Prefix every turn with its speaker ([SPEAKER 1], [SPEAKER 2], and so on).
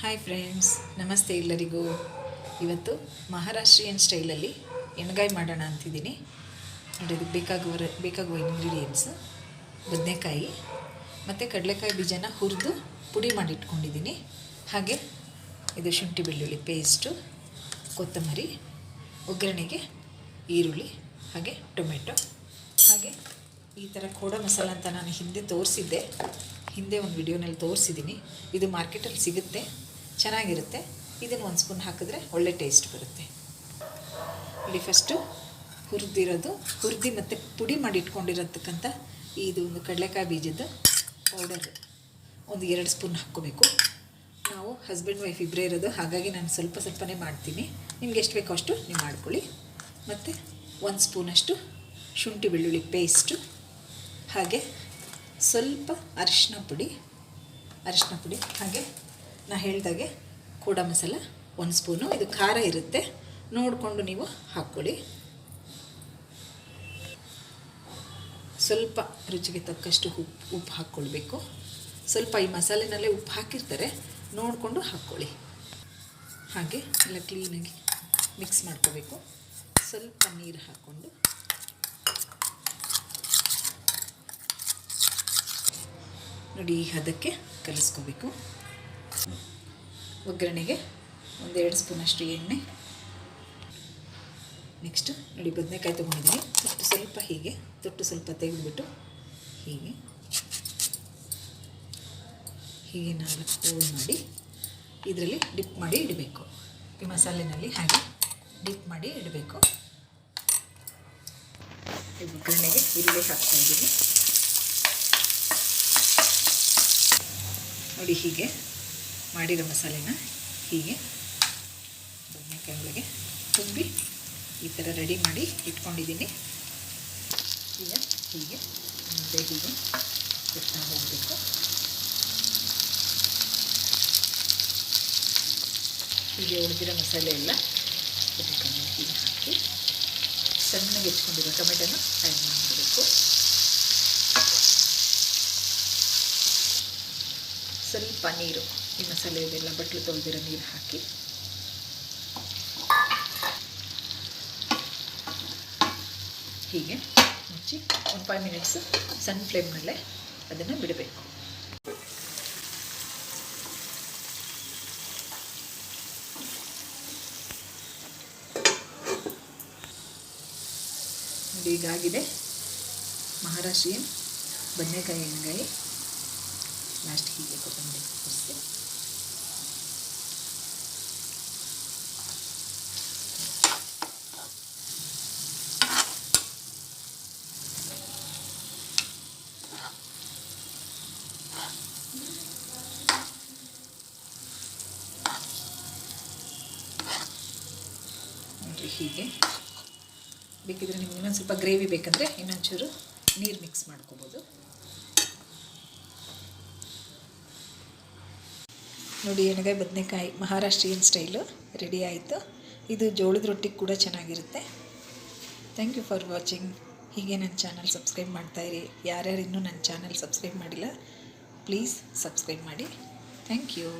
[SPEAKER 1] Hi friends ನಮಸ್ತೆ ಎಲ್ಲರಿಗೂ. ಇವತ್ತು ಮಹಾರಾಷ್ಟ್ರೀಯನ್ ಸ್ಟೈಲಲ್ಲಿ ಎಣ್ಗಾಯಿ ಮಾಡೋಣ ಅಂತಿದ್ದೀನಿ. ನೋಡಿ ಅದಕ್ಕೆ ಬೇಕಾಗುವ ಬೇಕಾಗುವ ಇಂಗ್ರೀಡಿಯೆಂಟ್ಸ್ ಬದನೆಕಾಯಿ ಮತ್ತು ಕಡಲೆಕಾಯಿ ಬೀಜನ ಹುರಿದು ಪುಡಿ ಮಾಡಿ ಇಟ್ಕೊಂಡಿದ್ದೀನಿ. ಹಾಗೆ ಇದು ಶುಂಠಿ ಬೆಳ್ಳುಳ್ಳಿ ಪೇಸ್ಟು ಕೊತ್ತಂಬರಿ, ಒಗ್ಗರಣೆಗೆ ಈರುಳ್ಳಿ, ಹಾಗೆ ಟೊಮೆಟೊ. ಹಾಗೆ ಈ ಥರ ಕೋಡ ಮಸಾಲ ಅಂತ ನಾನು ಹಿಂದೆ ತೋರಿಸಿದ್ದೆ. ಹಿಂದೆ ಒಂದು ವಿಡಿಯೋನಲ್ಲಿ ತೋರಿಸಿದ್ದೀನಿ. ಇದು ಮಾರ್ಕೆಟಲ್ಲಿ ಸಿಗುತ್ತೆ. ಚೆನ್ನಾಗಿರುತ್ತೆ. ಇದನ್ನು ಒಂದು ಸ್ಪೂನ್ ಹಾಕಿದ್ರೆ ಒಳ್ಳೆ ಟೇಸ್ಟ್ ಬರುತ್ತೆ. ಇಲ್ಲಿ ಫಸ್ಟು ಹುರಿದಿರೋದು, ಹುರಿದು ಮತ್ತು ಪುಡಿ ಮಾಡಿ ಇಟ್ಕೊಂಡಿರತಕ್ಕಂಥ ಇದು ಒಂದು ಕಡಲೆಕಾಯಿ ಬೀಜದ ಪೌಡರ್ ಒಂದು ಎರಡು ಸ್ಪೂನ್ ಹಾಕ್ಕೋಬೇಕು. ನಾವು ಹಸ್ಬೆಂಡ್ ವೈಫ್ ಇಬ್ಬರೇ ಇರೋದು, ಹಾಗಾಗಿ ನಾನು ಸ್ವಲ್ಪ ಸ್ವಲ್ಪನೇ ಮಾಡ್ತೀನಿ. ನಿಮ್ಗೆ ಎಷ್ಟು ಬೇಕೋ ಅಷ್ಟು ನೀವು ಮಾಡ್ಕೊಳ್ಳಿ. ಮತ್ತು ಒಂದು ಸ್ಪೂನಷ್ಟು ಶುಂಠಿ ಬೆಳ್ಳುಳ್ಳಿ ಪೇಸ್ಟು ಹಾಗೆ ಸ್ವಲ್ಪ ಅರಿಶಿನ ಪುಡಿ ಅರಿಶಿನ ಪುಡಿ, ಹಾಗೆ ನಾ ಹೇಳಿದಾಗೆ ಕೂಡ ಮಸಾಲ, ಒಂದು ಸ್ಪೂನು. ಇದು ಖಾರ ಇರುತ್ತೆ. ನೋಡಿಕೊಂಡು ನೀವು ಹಾಕ್ಕೊಳ್ಳಿ. ಸ್ವಲ್ಪ ರುಚಿಗೆ ತಕ್ಕಷ್ಟು ಉಪ್ಪು ಉಪ್ಪು ಹಾಕ್ಕೊಳ್ಬೇಕು. ಸ್ವಲ್ಪ ಈ ಮಸಾಲೆನಲ್ಲೇ ಉಪ್ಪು ಹಾಕಿರ್ತಾರೆ. ನೋಡಿಕೊಂಡು ಹಾಕ್ಕೊಳ್ಳಿ. ಹಾಗೆ ಎಲ್ಲ ಕ್ಲೀನಾಗಿ ಮಿಕ್ಸ್ ಮಾಡ್ಕೋಬೇಕು. ಸ್ವಲ್ಪ ನೀರು ಹಾಕ್ಕೊಂಡು. ನೋಡಿ, ಈ ಹದಕ್ಕೆ ಕಲಿಸ್ಕೋಬೇಕು. ಒಗ್ಗರಣೆಗೆ ಒಂದೆರಡು ಸ್ಪೂನಷ್ಟು ಎಣ್ಣೆ. ನೆಕ್ಸ್ಟು ನೋಡಿ ಬದನೆಕಾಯಿ ತೊಗೊಂಡಿದ್ದೀನಿ. ತೊಟ್ಟು ಸ್ವಲ್ಪ ಹೀಗೆ, ತೊಟ್ಟು ಸ್ವಲ್ಪ ತೆಗೆದುಬಿಟ್ಟು ಹೀಗೆ. ಹೀಗೆ ನಾಲ್ಕು ಮಾಡಿ ಇದರಲ್ಲಿ ಡಿಪ್ ಮಾಡಿ ಇಡಬೇಕು. ಈ ಮಸಾಲೆನಲ್ಲಿ ಹಾಗೆ ಡಿಪ್ ಮಾಡಿ ಇಡಬೇಕು. ಒಗ್ಗರಣೆಗೆ ಈರುಳ್ಳಿ ಹಾಕ್ತಾಯಿದ್ದೀನಿ ನೋಡಿ ಹೀಗೆ. ಮಾಡಿರೋ ಮಸಾಲೆನ ಹೀಗೆ ಬದನೆಕಾಯಿ ಒಳಗೆ ತುಂಬಿ ಈ ಥರ ರೆಡಿ ಮಾಡಿ ಇಟ್ಕೊಂಡಿದ್ದೀನಿ. ಈಗ ಹೀಗೆ ಮುಂದೆ ಹೀಗೆ ಇಡ್ತಾ ಹೋಗಬೇಕು ಹೀಗೆ ಉಳಿದಿರೋ ಮಸಾಲೆ ಎಲ್ಲ ಬದನೆಕಾಯಿ ಹೀಗೆ ಹಾಕಿ ಚೆನ್ನಾಗಿ ಹೆಚ್ಕೊಂಡಿರೋ ಟೊಮೆಟೊನ ಆ್ಯಡ್ ಮಾಡಬೇಕು ಸ್ವಲ್ಪ ನೀರು. ಈ ಮಸಾಲೆ ಇದೆಲ್ಲ ಬಟ್ಲು ತೊಳೆದಿರೋ ನೀರು ಹಾಕಿ. ಹೀಗೆ ಮುಚ್ಚಿ ಒಂದು ಫೈವ್ ಮಿನಿಟ್ಸ್ ಸಣ್ಣ ಫ್ಲೇಮ್ನಲ್ಲೇ ಅದನ್ನು ಬಿಡಬೇಕು. ನೋಡಿ ಈಗಾಗಿದೆ ಮಹಾರಾಷ್ಟ್ರೀಯನ್ ಬದನೆಕಾಯಿ ಎಣ್ಣೆಗಾಯಿ ಲಾಸ್ಟ್ ಹೀಗೆ ಕೊತ್ತಂಬರಿ ಕುದಿಸಿ ನೋಡಿರಿ ಹೀಗೆ. ಬೇಕಿದ್ರೆ ನಿಮ್ಗೆ ಇನ್ನೊಂದು ಸ್ವಲ್ಪ ಗ್ರೇವಿ ಬೇಕಂದರೆ ಇನ್ನೊಂಚೂರು ನೀರು ಮಿಕ್ಸ್ ಮಾಡ್ಕೋಬೋದು. ನೋಡಿ ಏನಿದೆ ಬದನೆಕಾಯಿ ಮಹಾರಾಷ್ಟ್ರೀಯನ್ ಸ್ಟೈಲು ರೆಡಿ ಆಯಿತು. ಇದು ಜೋಳದ ರೊಟ್ಟಿಗೆ ಕೂಡ ಚೆನ್ನಾಗಿರುತ್ತೆ. ಥ್ಯಾಂಕ್ ಯು ಫಾರ್ ವಾಚಿಂಗ್ ಹೀಗೆ ನನ್ನ ಚಾನಲ್ ಸಬ್ಸ್ಕ್ರೈಬ್ ಮಾಡ್ತಾಯಿರಿ ಯಾರ್ಯಾರು ಇನ್ನೂ ನನ್ನ ಚಾನಲ್ ಸಬ್ಸ್ಕ್ರೈಬ್ ಮಾಡಿಲ್ಲ ಪ್ಲೀಸ್ ಸಬ್ಸ್ಕ್ರೈಬ್ ಮಾಡಿ. Thank you